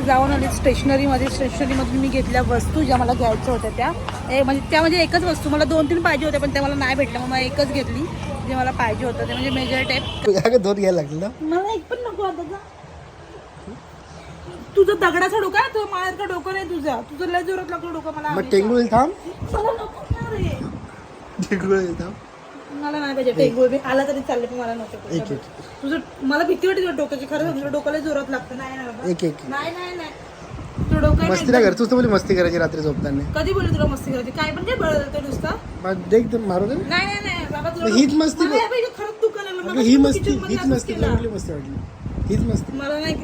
जाऊन आली स्टेशनरीमध्ये स्टेशनरीमधून मी घेतल्या वस्तू ज्या मला घ्यायच्या होत्या त्या. म्हणजे त्या म्हणजे एकच वस्तू. मला दोन तीन पाहिजे होत्या पण त्या मला नाही भेटल्या मग एकच घेतली जे मला पाहिजे होतं. ते म्हणजे मेजर टेप अगं दोन घ्यायला लागलं मला एक पण नको आता. तुझं दगडाचं डोकं आहे तुझं माळ्याचं डोकं नाही तुझं. तुझं लय जोरात लागलं डोकं मला. मग आवडलं. टेंगू येईल थांब. मला नको ना रे. टेंगू येईल थांब. मला नाही पाहिजे. टेंगुळ बी आला तरी चालले पण मला नको एक एक तुझं मला भीती वाटते तुझ्या डोक्याची. खरं सांग, तुझं डोक्याला जोरात लागतं. नाही नाही बाबा. एक एक नाही नाही नाही. तुझं डोकं मस्ती नाही कर तूच तर बोली मस्ती करायची रात्री झोपताना. कधी बोलली तुला मस्ती करायची? काय पण काय बळत नुसतं. मग देख तर मारू दे नाही नाही नाही. बाबा तुला मग हीच मस्ती मला खरंच आलं अगं मला ही तू मस्ती kitchen मध्ये हीच असंच मस्ती केलं. कुठली मस्ती वाटली. हीच मस्ती. मला नाही.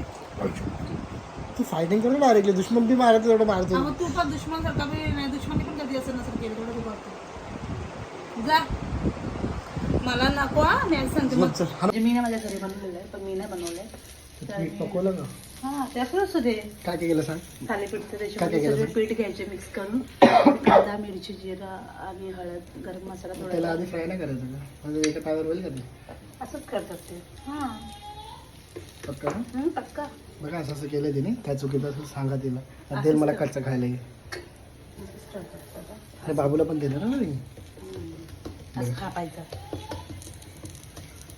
तू फायटिंग करून डायरेक्टली दुश्मन बी मारायचं तेवढं मारतो हा, मग तू पण दुश्मन सारखा बी नाही. दुश्मनी पण कधी असं नसेल केलं तेवढं तू करतो जा. मला नको हा मी आज सांगते. मग चल. म्हणजे मी ना माझ्या घरी बनवलेलं आहे पण मी नाही बनवलंय. तर पकवलं का हा त्यातलं असू दे. काय काय केलं सांग? थालीपीठ तर काय केलं सगळे पीठ घ्यायचे मिक्स करून. कांदा मिरची जिरा आणि हळद गरम मसाला त्याला थोडा आधी फ्राय नाही करायचं का? म्हणजे एका होईल का ते? असंच करतात ते. हां. पक्का ना? हं, पक्का. बघा असं असं केलं तिने. काय चुकीचं असेल सांगा तिला. आणि तेल मला कच्चं खायला ये. असंच करतात. बाबा. आणि बाबूला पण दिलं ना हं. असं कापायचं.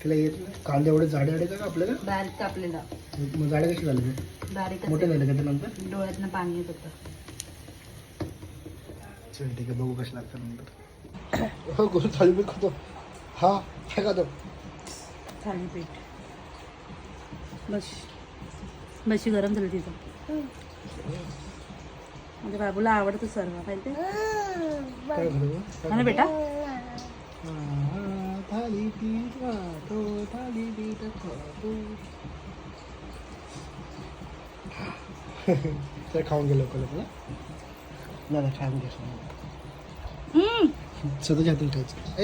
तिला येत नाही कांदे एवढे जाडे आडे का आपल्याला बारीक कापलेला. मग जाडे कसे झाले ते? बारीक मोठे झाले का ते नंतर? डोळ्यातनं पाणी येत होतं. चल ठीक आहे बघू कसे लागतात नंतर. हो गोल खातो. हा काय खातो. थालीपीठ बस. बशी गरम झाली तिचं. माझ्या बाबूला आवडतं सर्व माहिती काय खातो ना बेटा? थाली पीठ खातो थाली पीठ खातो तर खाऊन गेलो लोक लोक नाही नाही खाऊन हम्म. स्वतःच्या हातून ठेवायचं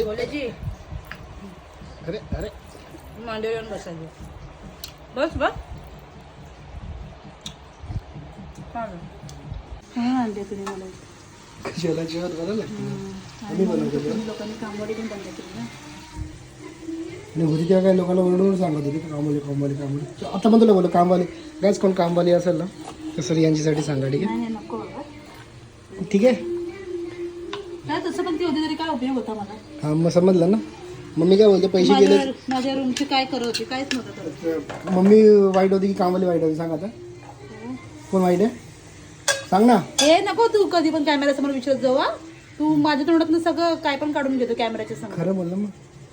अरे अरे. मांडीवर येऊन बसायचं. बस बस. हा. आणले तुम्ही मला जेवणा जेवण बनायला लागतं आम्ही बनवतो जेवण. तुम्ही लोकांनी कामवाडी पण बंद केली ना? आणि होती तेव्हा काही लोकांना ओरडून सांगत होती कामवाली कामवाली कामवाली. आता तुला बोललो कामवाली. गायच कोण कामवाली असेल ना तर सर यांच्यासाठी सांगा ठीक नाही नाही नको बाबा. आहे ठीक आहे? काय तसं पण ती होती तरी काय उपयोग होता मला? हा मग समजलं ना? मम्मी काय बोलते पैसे गेले? माझ्या माझ्या रूमची काय करत होती काहीच नव्हतं करत मम्मी वाईट होती की कामवाली वाईट होती सांग आता. कोण वाईट आहे? सांग ना. हे नको तू कधी पण कॅमेरा समोर विचारत जाऊ हा. तू माझ्या तोंडातनं सगळं काय पण काढून घेतो कॅमेऱ्याच्या समोर खरं बोललं मग.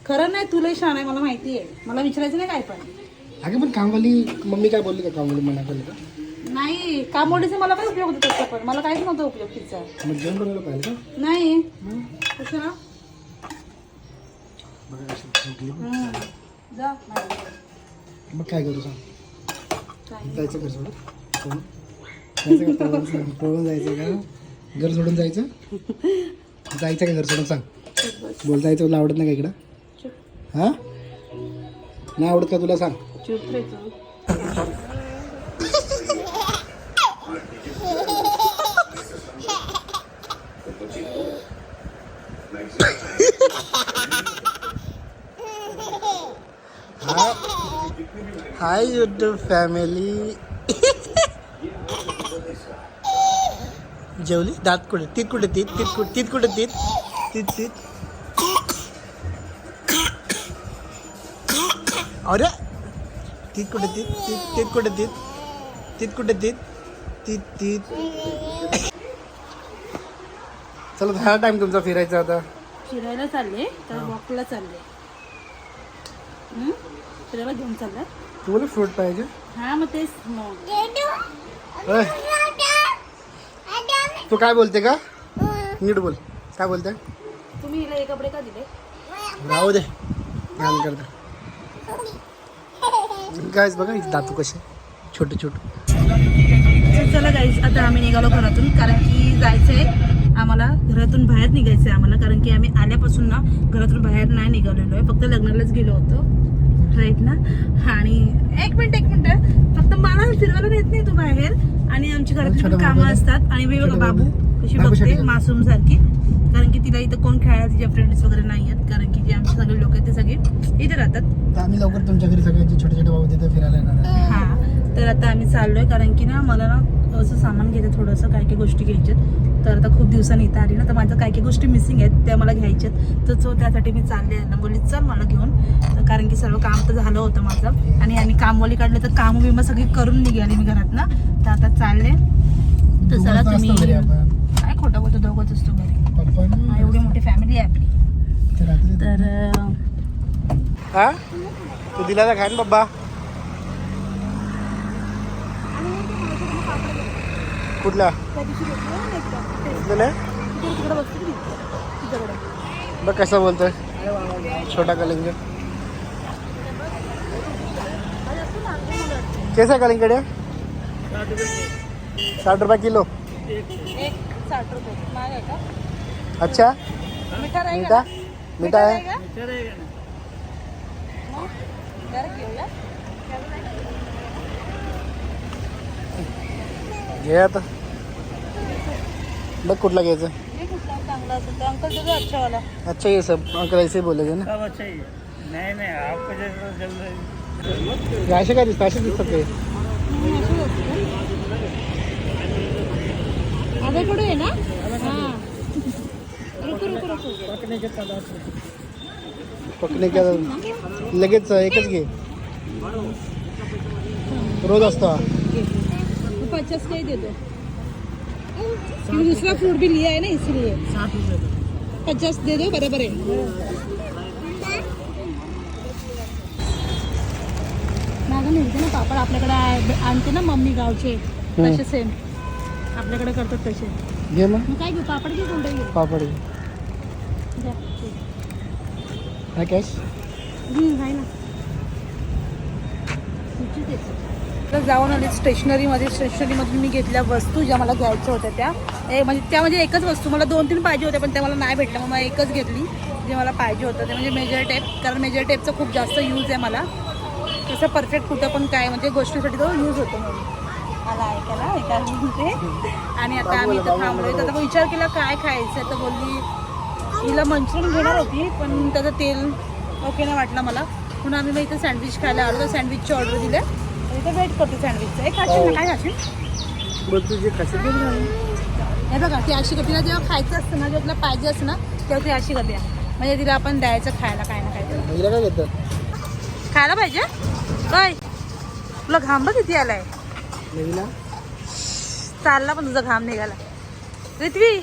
खरं नाही तुलाही शान आहे मला माहिती आहे मला विचारायचं नाही काय पण. अगं पण कामवाली मम्मी काय बोलली का? कामवाली मना केलं का? नाही कामोडीचा मला काय उपयोग होतो त्याचा पण? मला काहीच नव्हता उपयोग तिचा. मग जेवण पाहिजे का? नाही. कसं ना बघा अशी जिंकली. हम्म. जा. मग काय करू सांग? काय? जायचं सोडून? सोडून? जायचं का? पळून पळून जायचं का? घर सोडून जायचं? जायचं का घर सोडून? सांग. बोल जायचं तुला आवडत नाही का इकडं? हा? हां नाही आवडत का तुला? सांग. हाय युट्यूब फॅमिली जेवली? दात कुठे? तीत कुठे तीत? तीत कुठे तीत कुठे तीत? तीत तीत. अरे! तीत कुठे तीत? तीत तीत कुठे तीत? तीत कुठे तीत? तीत तीत. चला हा टाइम तुमचा फिरायचा आता. फिरायला चालले तर वॉकला चालले? फिरायला घेऊन चाललाय तुम्हाला फ्रूट पाहिजे? हा मग तेच मग. तू काय बोलते का? नीट बोल. काय बोलते? तुम्ही हिला हे कपडे का दिले? राहू दे. घाण करता. गायच बघा दातू कसे छोटे छोटे. चला गाईज आता आम्ही निघालो घरातून कारण की जायचंय आम्हाला घरातून बाहेर निघायचंय आम्हाला कारण की आम्ही आल्यापासून ना घरातून बाहेर नाही निघालेलो आहे. फक्त लग्नालाच गेलो होतो. राईट ना? आणि एक मिनिट एक मिनिट. फक्त मला फिरवायला नेत नाही तू बाहेर. आणि आमची घरातली छोटं पण कामं बाबू. असतात. आणि मी बघा बाबू बाबू. कशी बाबू बघते. मासूम सारखी कारण की तिला इथं कोण खेळायला तिच्या फ्रेंड्स वगैरे नाही आहेत कारण की जे आमचे सगळे लोक आहेत ते सगळे इथे राहतात. आम्ही लवकर तुमच्या घरी सगळ्यांचे छोटे छोटे भाऊ तिथे फिरायला येणार हा. तर आता आम्ही चाललोय कारण की ना मला ना असं सामान घ्यायचं थोडंसं काय काय गोष्टी घ्यायच्यात. तर आता खूप दिवसांनी इथं आली ना तर माझ्या काय काय गोष्टी मिसिंग आहेत त्या मला घ्यायच्यात तर तो त्यासाठी मी चालले आहे. ना बोलली चल मला घेऊन. तर कारण की सर्व काम तर झालं होतं माझं. आणि आम्ही कामवाली काढले तर काम बिम सगळी करून निघाली मी घरात ना तर आता चालले तर चला तुम्ही काय खोटं बोलतो दोघंच असतो घरी. एवढी मोठी फॅमिली आहे आपली. तर हा? तू दिला का खाय ना बाबा कुठला कुठलं नाही बघ कसं बोलतोय. छोटा कलिंग. कैसा कलिंगड? आहे साठ रुपये किलो. एक साठ रुपये अच्छा. मिठा? मीठा का? मीठा आहे घे आता. बघ कुठला घ्यायचं. चांगला असेल अंकल तुझा अच्छा वाला अच्छा ये सब अंकल ऐसे ही ना. सब अच्छा ही है नहीं नहीं आपको जैसा जल्द हे असे काय दिसतात? असे दिसतात ते. माझ्याकडे आहे ना हा रुको रुको रुको पकडणे लगेच एकच घे. रोज असतो हा. पचास का ही दे दो। क्योंकि दूसरा फ्रूट भी लिया है ना इसलिए। पचास दे दो बराबर है। मागं मिळते ना पापड आपल्याकडे आणते ना मम्मी गावचे तसे सेम आपल्याकडे करतात तसे. घे मग. मग काय घेऊ पापड घेऊ कोणते घेऊ पापड घे. द्या, हा कॅश हम्म, आहे ना. तर जाऊन आले. स्टेशनरीमध्ये स्टेशनरीमधून मी घेतल्या वस्तू ज्या मला घ्यायच्या होत्या त्या. ए, म्हणजे त्या म्हणजे एकच वस्तू. मला दोन तीन पाहिजे होत्या पण त्या मला नाही भेटल्या. मग एकच घेतली जे मला पाहिजे होतं. ते म्हणजे मेजर टेप कारण मेजर टेपचा खूप जास्त यूज आहे मला. तसं परफेक्ट कुठं पण काय म्हणजे गोष्टीसाठी तो यूज होतो म्हणून. मला ऐकायला ऐकायला. म्हणते आणि आता आम्ही इथं थांबलो तर आता विचार केला काय खायचं तर बोलली हिला मंचुरियन घेणार होती पण त्याचं तेल ओके नाही वाटलं मला. म्हणून आम्ही मग इथं सँडविच खायला आलो. तर सँडविचची ऑर्डर दिली. आहे इथं वेट करतो सँडविचचं एक खाशील ना काय खाशील? तुझे हे बघा ती अशी तिला जेव्हा खायचं असतं ना जेव्हा तिला पाहिजे असतं ना तेव्हा ती अशी करते म्हणजे तिला आपण द्यायचं खायला काय ना काय खायला पाहिजे? काय तुला घाम बघ किती आलाय. चालला पण तुझा घाम निघाला. रित्वी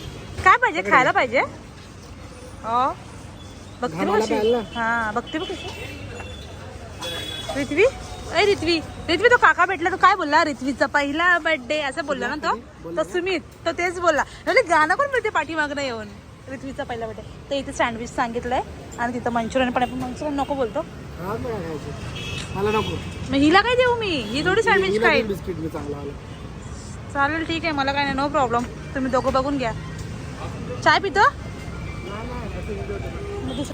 काय पाहिजे? खायला पाहिजे? हो. बघते बघ कशी. हा बघते बघ कशी. रित्वी अय रित्वी रित्वी तो काका भेटला तो काय बोलला? रित्वीचा पहिला बर्थडे असं बोलला ना तो? तो सुमित तो तेच बोलला. म्हणजे गाणं पण मिळते पाठीमागणं येऊन? रित्वीचा पहिला बर्थडे तर इथे सँडविच सांगितलंय. आणि तिथं मंचुरियन पण आहे पण मंचुरियन नको बोलतो. हा मला खायचं मला नको. मग हिला काय देऊ मी? ही थोडी सँडविच बिस्किट मी चांगला आला. चालेल ठीक आहे. मला काय नाही नो प्रॉब्लेम तुम्ही दोघं बघून घ्या. चाय पितो?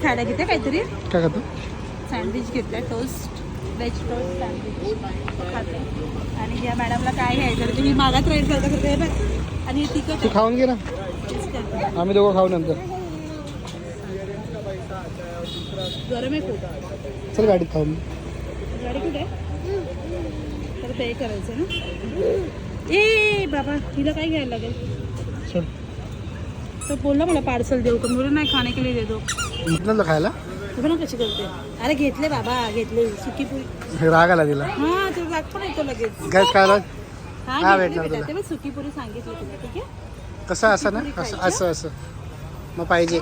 खायला घेते काहीतरी? काय खातो? सँडविच घेतलंय टोस्ट व्हेज टोस्ट सँडविच खाते. आणि या मॅडमला काय घ्यायचं तुम्ही मागात राहील करता करता बघ. आणि हे तिखट तू खाऊन घे ना. आम्ही दोघं खाऊ नंतर. गरम आहे खूप. चल गाडीत खाऊ गाडी कुठे तर पे करायचं ना. ए बाबा हिला काय घ्यायला लागेल? चल तो बोलला मला पार्सल देऊ का मुलं नाही खाणे के लिए दे दो. खायला? तू कशी करते अरे घेतले बाबा घेतले. सुकी पुरी. राग आला तिला हा तुला दाखव नाही तो लगेच. गॅस खायला हा हा, घेतले भेटणार बेटा. तुला. ते बघ सुकी पुरी सांगितली तुला ठीक आहे? कसं असं ना? असं असं असं. मग पाहिजे.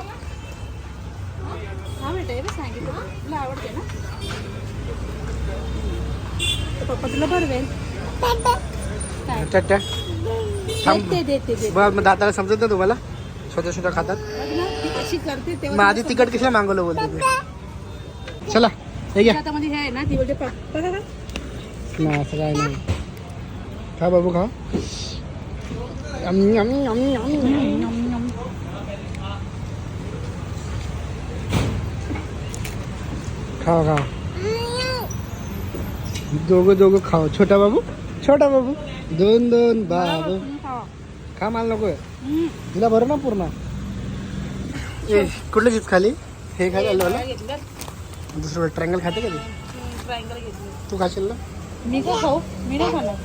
हा बेटा हे बघ सांगितलं. ना. तुला आवडते ना? तर पप्पा तुला भरवेल. काय? टट्ट्या थांब. देते देते देते. बरं मग दाताला समजत ना तुम्हाला? छोट्या छोट्या खातात? करते मग तेव्हा आधी तिकट कशाला मागवलं बोलते ते चला हे घ्या. आता म्हणजे हे आहे ना ती बोलते पप्पा नाही असं काय नाही. खा बाबू खा. खावा खावा दोघं दोघं खावा छोटा बाबू छोटा बाबू. दोन दोन बाबू. खा मला नको तिला बरं ना पूर्ण. ए कुठलं चिप्स खाली? हे खाली आलं मला दुसरं ट्रँगल खाते का ती? ट्रायंगल तू खाशील ना? मी का खाऊ? मी नाही खाणार.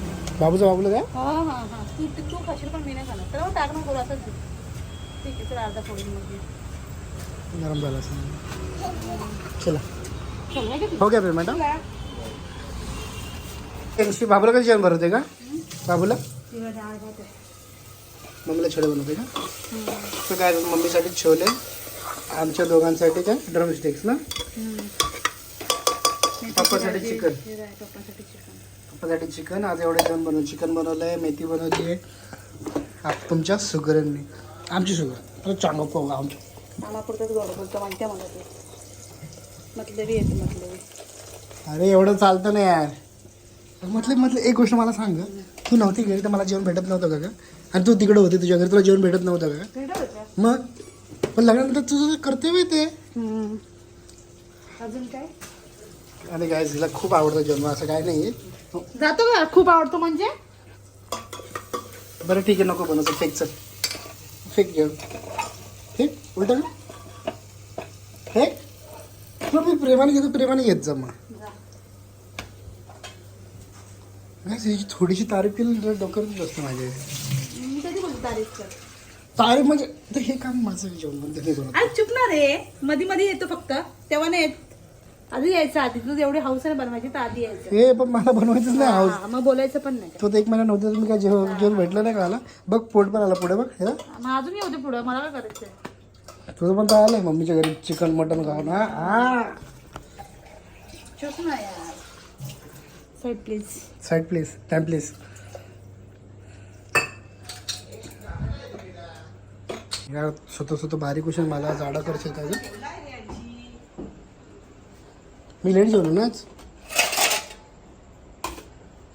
बाबूचं बाबूला द्या. हा हा हा. तू तू खाशील पण मी नाही खाणार. तर टाक असंच. दे. ठीक आहे तर अर्धा फोडून मग. गरम झाला असेल. चला. हो गया पेमेंट हा. बाबूला कधी जेवण भरवते का? बाबूला? मम्मीला छोले बनवते का? तर काय मम्मीसाठी छोले आमच्या दोघांसाठी काय? ड्रम स्टिक्स ना? पप्पासाठी चिकन. पप्पासाठी चिकन. आज एवढं जेवण बनवलं. चिकन बनवलं आहे मेथी बनवली आहे. आप तुमच्या सुगरांनी. आमची सुगर. आता चांगलं पाहू आमच्या मला बोलतो माहिती मला मतलबी येते मतलबी. अरे एवढं चालतं नाही यार. म्हटलं म्हटलं एक गोष्ट मला सांग. तू नव्हती घरी तर मला जेवण भेटत नव्हतं का? आणि तू तिकडे होती तुझ्या घरी तुला जेवण भेटत नव्हतं का मग? पण लग्नानंतर तुझं कर्तव्य ते. अजून काय? आणि काय तिला खूप आवडतं जेवण असं काय नाही जातो का खूप आवडतो म्हणजे? बरं ठीक आहे नको बनवतो फेक चल. फेक जेवण फेक उलट फेक? मग मी प्रेमाने घेतो प्रेमाने घेत जा मग. नाही, थोडीशी तारीफ केली ना डोक्यातच असतं माझ्या. मी कधी बोलतो तारीफ कर तारीफ म्हणजे तर हे काम माझं जेवण म्हणते ते आज चुकणार रे मध्ये मध्ये येतो फक्त. तेव्हा नाही येत. आधी यायचं आधी तुझं एवढी हाऊस आहे बनवायची तर आधी यायचं. हे पण मला बनवायचंच नाही हाऊस. हा, मग बोलायचं पण नाही. तो तर एक महिना नव्हता तुम्ही काय जेवण जेवण भेटलं नाही का आला बघ पोट पण आला पुढे बघ हे. बघ. मग अजून येऊ दे पुढं मला काय करायचंय? तुझं पण तर आलंय मम्मीच्या घरी चिकन मटन खाऊन हा. हा चुक ना यार. Side please side please time please यार स्वतः स्वतः बारीक उशीर मला जाडा करशील का मी लेट जेवलो ना आज.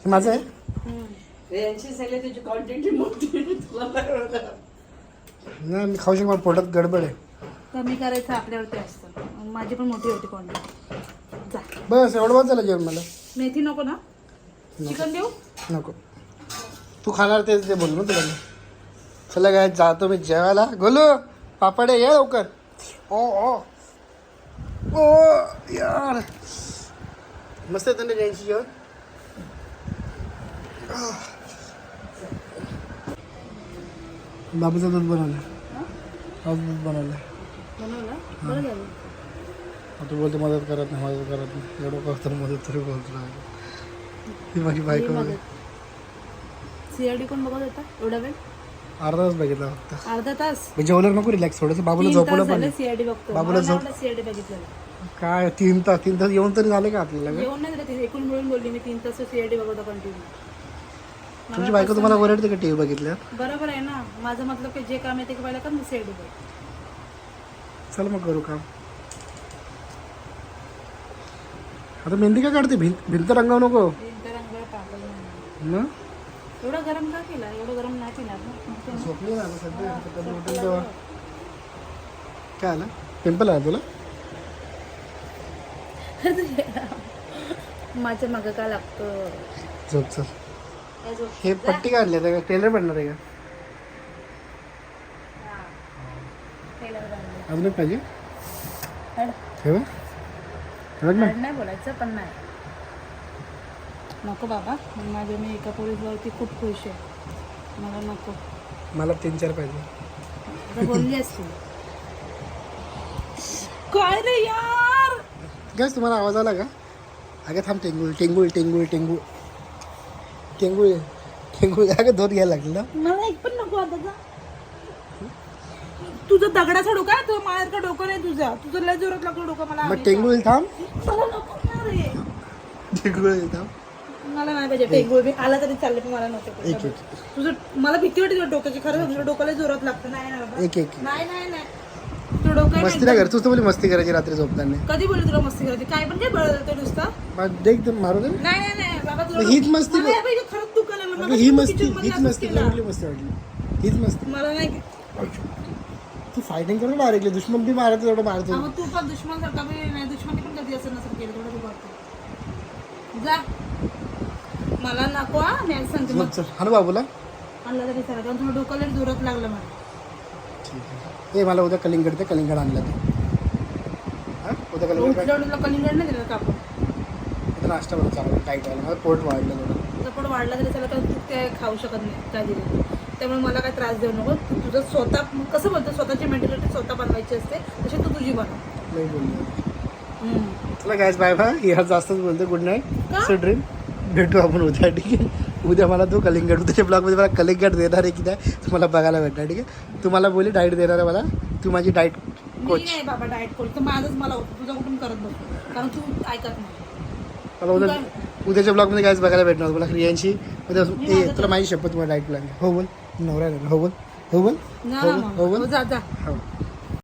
हे माझं आहे? नाही मी खाऊ शकतो पोटात गडबड आहे. कमी करायचं आपल्यावरती असतं. माझी पण मोठी होती क्वांटिटी बस एवढं बस झालं जेवण मला. मेथी नको ना? चिकन देऊ? नको. तू खाणार तेच ते बोलू ना तुला मी. चला काय जातो मी जेवायला. गोलू पापडे ये लवकर. ओ ओ. ओ यार. मस्त आहे त्यांना जैनची जेवण. बाबूचं दूध बनवलं आज दूध बनवलं बनवलं? बरं झालं. तू बोलतो मदत करत नाही मदत करत नाही. एवढं करतो मदत तरी बोलतो नाही. ही माझी बायको. सीआरडी कोण बघत होता? एवढा वेळ? अर्धा तास बघितला फक्त. अर्धा तास? मी जेवल्यावर नको रिलॅक्स थोडंसं बाबूला तास पण सीआरडी बघतो बाबूला झोप- सीआरडी बघितलं काय तीन तास तीन तास येऊन तरी झाले का आपल्याला? जेवण नाही झालं ते एकूण मिळून बोलली मी तीन तास सीआरडी बघतो कंटिन्यू तुमची बायको तुम्हाला ओरडते का टीव्ही बघितल्या बरोबर आहे ना. माझं मतलब की जे काम आहे ते पहिलं का मी सीआरडी बघ चल मग करू काम. आता मेहंदी का काढते? भिंत भिंत रंगावू नको. पागल नाही. मग एवढा गरम का केला? एवढं गरम नाही झोपली ना आता सध्या. कधी उठेल तेव्हा काय आलं? पिंपल आला तुला? माझ्या मागं का लागतं? झोप चल? हे पट्टी काढली आता टेलर पडणार आहे का. अजून एक पाहिजे. ठेवा. नाही बोलायचं पण नाही. नको बाबा माझ्या मी एका पोलीसवरती खूप खुश आहे. मला नको. मला तीन चार पाहिजे. आता बोलली असती. काय रे यार? गॅस तुम्हाला आवाज आला का? अगं थांब टेंगुळ टेंगुळ टेंगुळ टेंगुळ. टेंगुळ टेंगुळ अगं दोन घ्यायला लागलं मला एक पण नको आता का तुझं दगडाचं डोकं आहे तुझं मायात का डोकं नाही तुझं. तुझं लय जोरात लागलं डोकं मला. मग. टेंगुळ थांब. मला नाही पाहिजे बी. आला तरी चालले पण मला एक एक तुझं मला भीती वाटते तुझ्या डोक्याची. खरं तुझ्या डोक्याला जोरात लागतं. नाही ना बाबा. एक एक. नाही नाही नाही. तुझं डोकं मस्ती नाही कर तूच तर बोली मस्ती करायची रात्री झोपताना. कधी बोलली तुला मस्ती करायची? काय पण काय बळत नुसतं. मग देख ते मारू दे. नाही नाही नाही. बाबा तुला हीच मस्ती मला खरंच लागलं. अगं मला ही तू मस्ती kitchen मध्ये हीच असंच मस्ती. केलं. कुठली मस्ती वाटली. हीच मस्ती. मला नाही. तू फायटिंग करून डायरेक्टली दुश्मन बी तेवढं मारतो हा, मग तू पण दुश्मन सारखा नाही. दुश्मनी पण कधी असं नसेल केलं. थोडं तू करतो जा. मला नको हा नाही सांगते. मग चल. ना बाबूला आणला तरी कारण डोक्याला जोरात लागलं मला. ठीक आहे. ए मला उद्या कलिंगड ते कलिंगड आणलं ते हा? उद्या कलिंगड नाही दिलं कापून नाश्ता बनवून चालू टाईट माझं पोट वाढलं थोडं तुझं पण वाढला तरी त्याला काही तू ते खाऊ शकत नाही काय दिलं. त्यामुळे मला काय त्रास देऊ नको. तू तुझं स्वतः कसं बोलतो स्वतःची मेंटॅलिटी स्वतः बनवायची असते तशी तू तुझी बनव. नाही बोललो. चला गायच बाय बाय यार जास्तच बोलतो. Good night? सो ड्रीम भेटू आपण उद्या ठीक आहे? उद्या मला तू कलिंगड उद्याच्या ब्लॉगमध्ये मला कलिंगड देणार आहे की नाही तुम्हाला बघायला भेटणार ठीक आहे? तू मला बोली डाईट देणार आहे मला. तू माझी डाईट कोच नाही बाबा डाएट करतो माझंच मला तुझं कुठून करत बसतो कारण तू ऐकत नाही. मला उद्या उद्याच्या ब्लॉगमध्ये कायच बघायला भेटणार तुला रियांशी उद्या तुला माझी शपथ मला डाईट प्लॅन हो बोल. नवरा. हो बोल. हो बोल. हो बोल. हो बोल. हो, जा. हो.